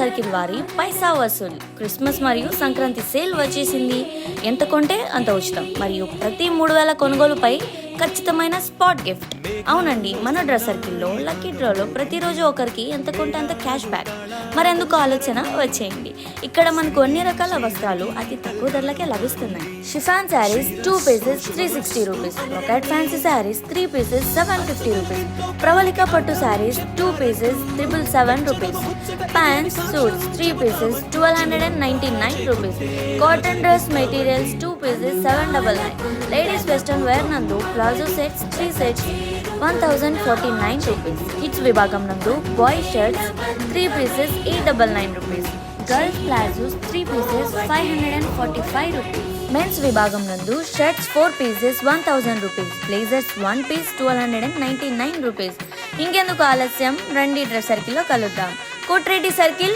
Circle వారి పైసా Vasool. Christmas మరియు Sankranti sale వచ్చేసింది. ఎంత కొంటే అంత ఉచితం. మరియు ప్రతి మూడు వేల కొనుగోలుపై ఖచ్చితమైన స్పాట్ గిఫ్ట్. అవునండి మన డ్రెస్ సర్కిల్లో లక్కీ డ్రాలో ప్రతిరోజు ఒకరికి ఎంత కొంటే అంత క్యాష్ బ్యాక్. మరెందుకు ఆలోచన? వచ్చేయండి. ఇక్కడ మనకు అన్ని రకాల వస్త్రాలు అతి తక్కువ ధరలకే లభిస్తున్నాయి. Chiffon saris two pieces three sixty rupees. ఒక fancy saris three pieces seven fifty rupees. Pravalika పట్టు saris two pieces triple seven rupees. Pants suits three pieces twelve hundred and ninety nine rupees. Cotton dress materials two pieces seven double nine ladies western wear నందు palazzo sets three sets one thousand forty nine rupees kids విభాగం నందు boy shirts three pieces eight double nine rupees girls palazzos three pieces five hundred and forty five rupees men's విభాగం నందు shirts four pieces one thousand rupees blazers one piece twelve hundred and ninety nine rupees ఇంకెందుకు ఆలస్యం రండి dress సర్కిల్లో కలుద్దాం Kotreddy circle